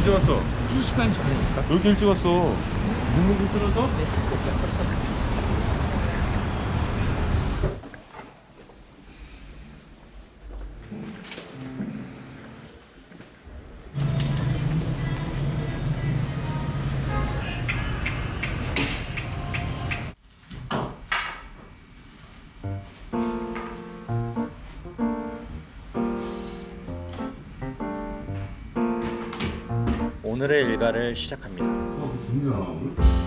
언제 왔어? 2시간 전에 아, 왜 이렇게 일찍 왔어? 눈물 좀 끊어서? 네. 오늘의 일과를 시작합니다. 야.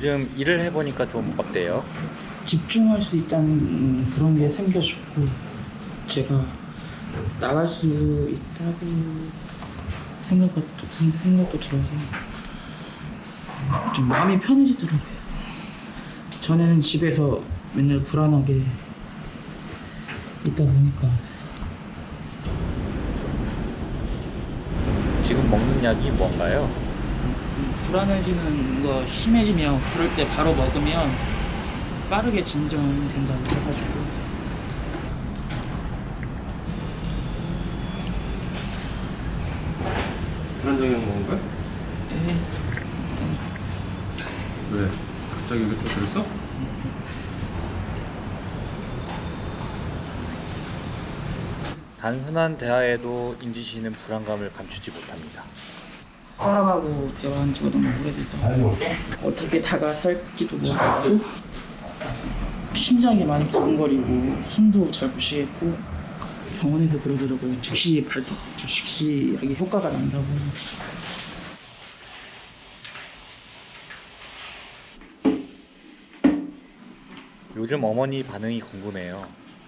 요즘 일을 해보니까 좀 어때요? 집중할 수 있다는 음, 그런 게 생겨졌고 제가 나갈 수 있다고 생각도 생각도 들어서 좀 마음이 편해지더라고요. 전에는 집에서 맨날 불안하게 있다 보니까 지금 먹는 약이 뭔가요? 불안해지는 거 심해지면 그럴 때 바로 먹으면 빠르게 진정된다고 해가지고 불안정형 먹은 거야? 에, 왜? 갑자기 왜또 그랬어? 단순한 대화에도 인지 씨는 불안감을 감추지 못합니다. 사람하고 대화한 지가 너무 오래돼서 어떻게 다가설지도 모르겠고 심장이 많이 두근거리고 숨도 잘 못 쉬겠고 병원에서 그러더라고요. 즉시 발 즉시 이게 효과가 난다고. 요즘 어머니 반응이 궁금해요.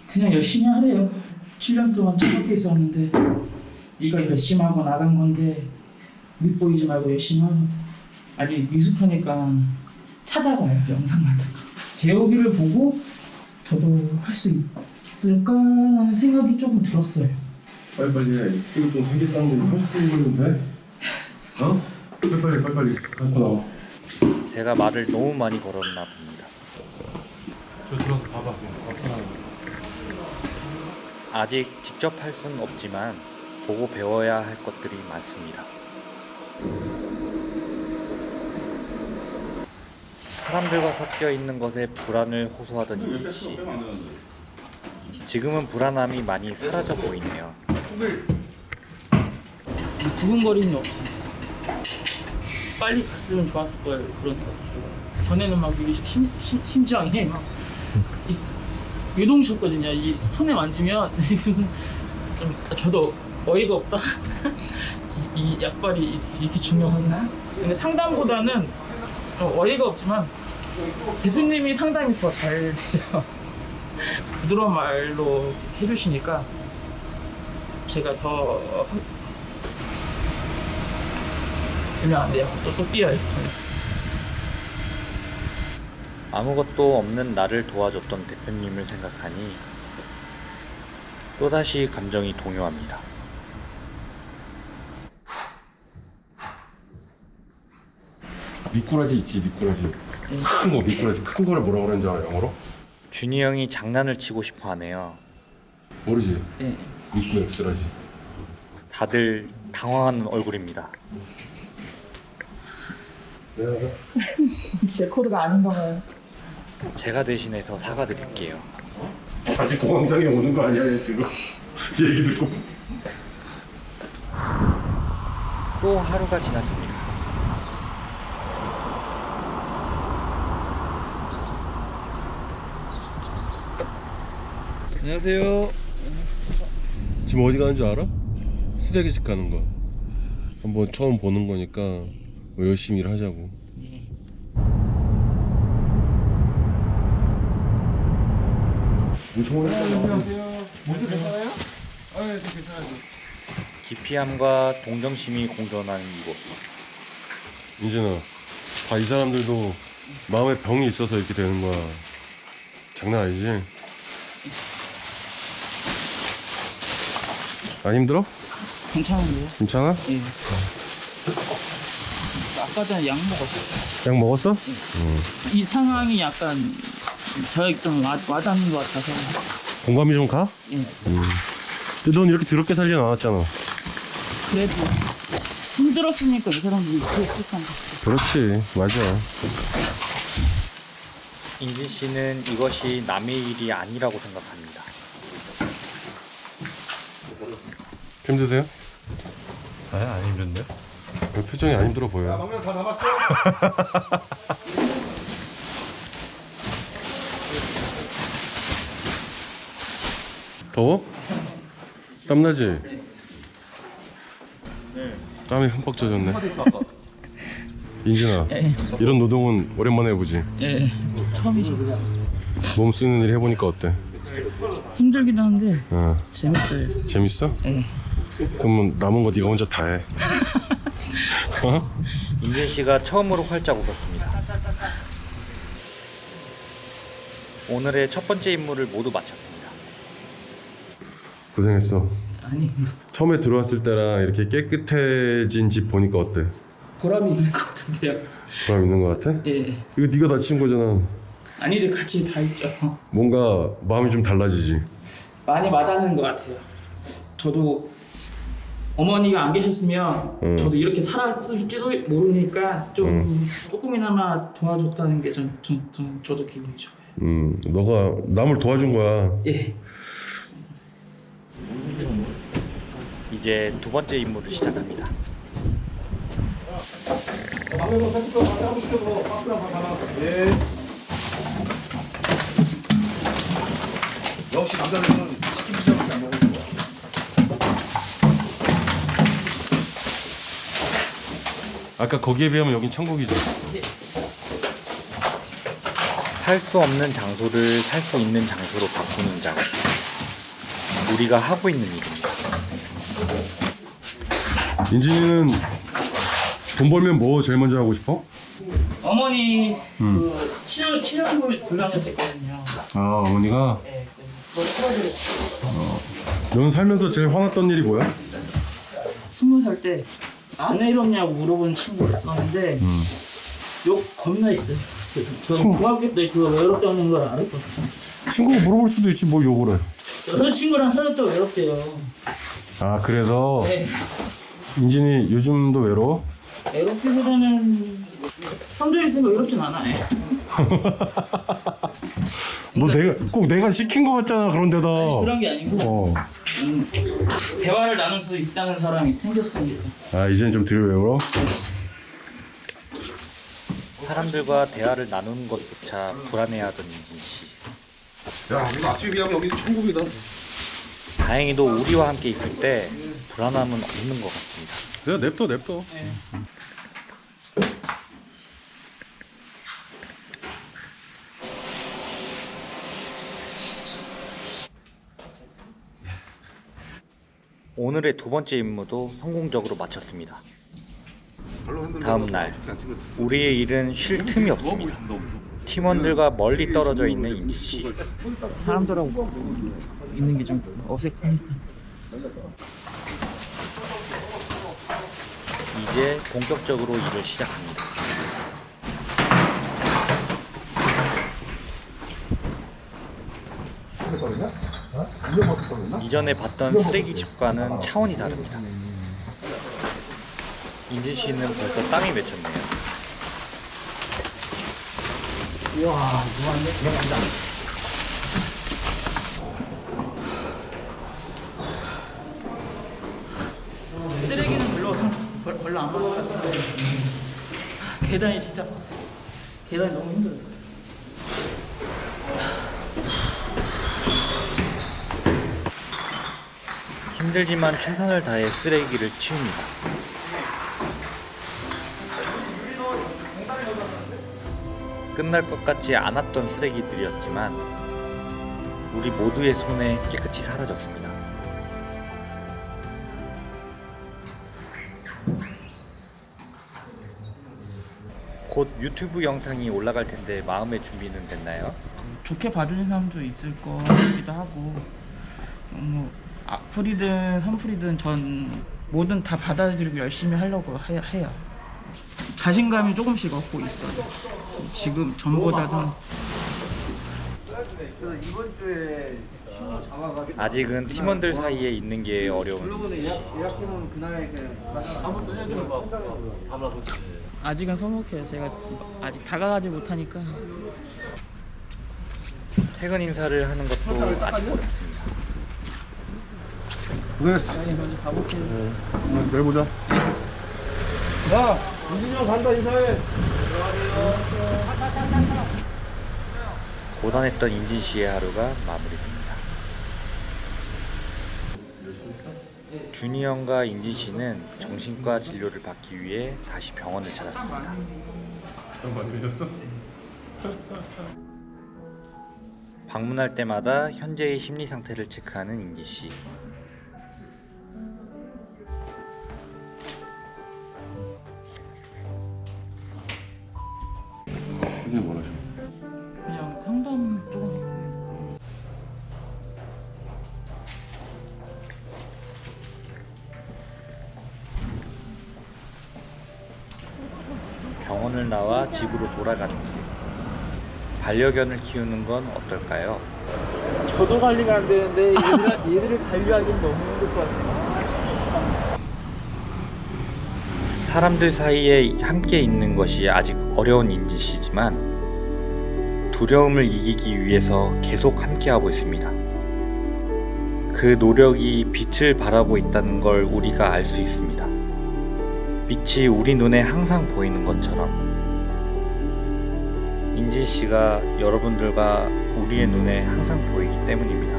그냥 열심히 하래요. 7년 동안 처박혀 있었는데 네가 열심히 하고 나간 건데 밉보이지 말고 열심히 하고 아직 미숙하니까 찾아봐요 영상 같은 거 재호기를 보고 저도 할 수 있을까라는 생각이 조금 들었어요 빨리빨리 해. 이거 좀 생겼다는데 30분 걸리면 돼? 어? 빨리빨리 빨리빨리 갖고 나와. 제가 말을 너무 많이 걸었나 봅니다. 저 들어서 봐봐. 아직 직접 할 수는 없지만 보고 배워야 할 것들이 많습니다. 사람들과 섞여 있는 것에 불안을 호소하던 인지 씨. 지금은 불안함이 많이 사라져 보이네요. 두근거림이 없어 빨리 갔으면 좋았을 걸 그런 전에는 막 이게 심, 심, 심장이 막 이, 요동쳤거든요. 이 손에 만지면 무슨 좀 저도 어이가 없다 이, 이 약발이 이렇게 중요하나 근데 상담보다는 어, 어이가 없지만 대표님이 상담이 더 잘 돼요 부드러운 말로 해주시니까 제가 더 되면 안 돼요. 또, 또 뛰어요. 아무것도 없는 나를 도와줬던 대표님을 생각하니 또다시 감정이 동요합니다. 미꾸라지 있지 미꾸라지. 큰 거 미꾸라지. 큰 거를 뭐라 그러는지 알아 영어로? 준이 형이 장난을 치고 싶어 하네요. 모르지. 예. 미꾸 엑스라지. 다들 당황하는 얼굴입니다. 내가 제 코드가 아닌가 봐요. 제가 대신해서 사과드릴게요. 다시 공황장애 오는 거 아니야 얘 지금? 얘기 듣고. 또 하루가 지났습니다. 안녕하세요. 지금 어디 가는 줄 알아? 쓰레기집 가는 거. 한번 처음 보는 거니까 뭐 열심히 일하자고. 엄청 오래 안녕하세요. 먼저 괜찮아요? 아, 네, 괜찮아요. 기피함과 동정심이 공존하는 이곳. 인진아 다 이 사람들도 마음에 병이 있어서 이렇게 되는 거야 장난 아니지? 안 힘들어? 괜찮은데요? 괜찮아? 예. 아까 전에 약 먹었어요. 약 먹었어? 이 상황이 약간 저에 좀 와, 와닿는 것 같아서. 공감이 좀 가? 예. 근데 넌 이렇게 더럽게 살진 않았잖아 그래도 힘들었으니까 이 사람들이 그렇게 했던 거. 그렇지 맞아 인진 씨는 이것이 남의 일이 아니라고 생각합니다. 힘드세요? 아니 안 힘든데? 왜 표정이 안 힘들어 보여 막내 다 남았어? 더워? 땀나지? 땀이 흠뻑 젖었네 인진아 예. 이런 노동은 오랜만에 해보지 예. 처음이죠. 몸 쓰는 일 해보니까 어때? 힘들긴 한데 어, 재밌어요. 재밌어? 예. 그러면 남은 거 네가 혼자 다 해 어? 인진 씨가 처음으로 활짝 웃었습니다. 오늘의 첫 번째 임무를 모두 마쳤습니다. 고생했어 아니 처음에 들어왔을 때랑 이렇게 깨끗해진 집 보니까 어때? 보람이 있는 것 같은데요. 보람 있는 거 같아? 예. 이거 네가 다친 거잖아 아니들 같이 다 있죠. 뭔가 마음이 좀 달라지지 많이 와닿는 것 같아요. 저도 어머니가 안 계셨으면 음. 저도 이렇게 살았을지도 모르니까 좀 음. 조금이나마 도와줬다는 게 좀 좀, 좀 저도 기분이 좋아요. 음, 너가 남을 도와준 거야 예. 이제 두 번째 임무를 시작합니다. 역시 남자들은 치킨 피자밖에 안 먹는 거야. 아까 거기에 비하면 여긴 천국이죠 살 수 없는 장소를 살 수 있는 장소로 바꾸는 작업. 우리가 하고 있는 일입니다. 인진이는 돈 벌면 뭐 제일 먼저 하고 싶어? 어머니 음. 그 치료 치료를 불량했었거든요. 아 어머니가 어드렸어요. 넌 살면서 제일 화났던 일이 뭐야? 스무 살 때안 외롭냐고 물어본 친구가 있었는데 음. 욕 겁나 했어요. 저는 친구? 중학교 때 그거 외롭다는 걸 알았거든요. 친구가 물어볼 수도 있지 뭘 욕을 해. 저 친구랑 헤어져 외롭대요. 아 그래서 네. 인진이 요즘도 외로워? 외롭기보다는 성적이 있으면 외롭진 않아요. 너 내가 꼭 내가 시킨 거 같잖아 그런 데다. 아니, 그런 게 아니고 어. 음, 대화를 나눌 수 있다는 사람이 생겼습니다. 아 이제는 좀덜 외로워? 사람들과 대화를 나누는 것조차 불안해하던 인진 씨. 야, 이거 앞집에 비하면 여기 천국이다. 다행히도 우리와 함께 있을 때 불안함은 없는 것 같습니다. 내가 냅둬 냅둬. 오늘의 두 번째 임무도 성공적으로 마쳤습니다. 다음 날. 우리의 일은 쉴 틈이 없습니다. 팀원들과 멀리 떨어져 있는 인진 씨. 사람들하고 있는 게 좀 어색하니까. 이제 본격적으로 일을 시작합니다. 이전에 봤던 쓰레기 집과는 차원이 다릅니다. 인진 씨는 벌써 땀이 맺혔네요. 쓰레기는 별로 별- 별로 안 많은 것 같은데 계단이 진짜 빡세. 계단이 너무 힘들어요. 힘들지만 최선을 다해 쓰레기를 치웁니다. 끝날 것 같지 않았던 쓰레기들이었지만 우리 모두의 손에 깨끗이 사라졌습니다. 곧 유튜브 영상이 올라갈 텐데 마음의 준비는 됐나요? 좋게 봐주는 사람도 있을 거 같기도 하고 뭐 악플이든 선플이든 전 뭐든 다 받아들이고 열심히 하려고 해, 해요. 자신감이 조금씩 얻고 있어요. 지금 전보다는 아직은 팀원들 사이에 있는 게 어려운. 아직은 서먹해요. 제가 아직 다가가지 못하니까 퇴근 인사를 하는 것도 아직 어렵습니다. 고생했어. 먼저 가볼게요. 어, 내일 보자. 야, 이준이 형 간다 인사해. 고단했던 인진 씨의 하루가 마무리됩니다. 준이 형과 인진 씨는 정신과 진료를 받기 위해 다시 병원을 찾았습니다. 형안 들렸어? 방문할 때마다 현재의 심리 상태를 체크하는 인지 씨. 병원을 나와 집으로 돌아가는 길. 반려견을 키우는 건 어떨까요? 저도 관리가 안 되는데 얘들, 얘들을 관리하기는 너무 힘들 것 같아요. 사람들 사이에 함께 있는 것이 아직 어려운 인지 씨지만 두려움을 이기기 위해서 계속 함께하고 있습니다. 그 노력이 빛을 발하고 있다는 걸 우리가 알 수 있습니다. 빛이 우리 눈에 항상 보이는 것처럼 인지 씨가 여러분들과 우리의 눈에 항상 보이기 때문입니다.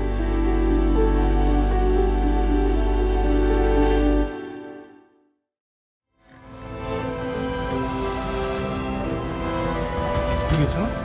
괜찮아?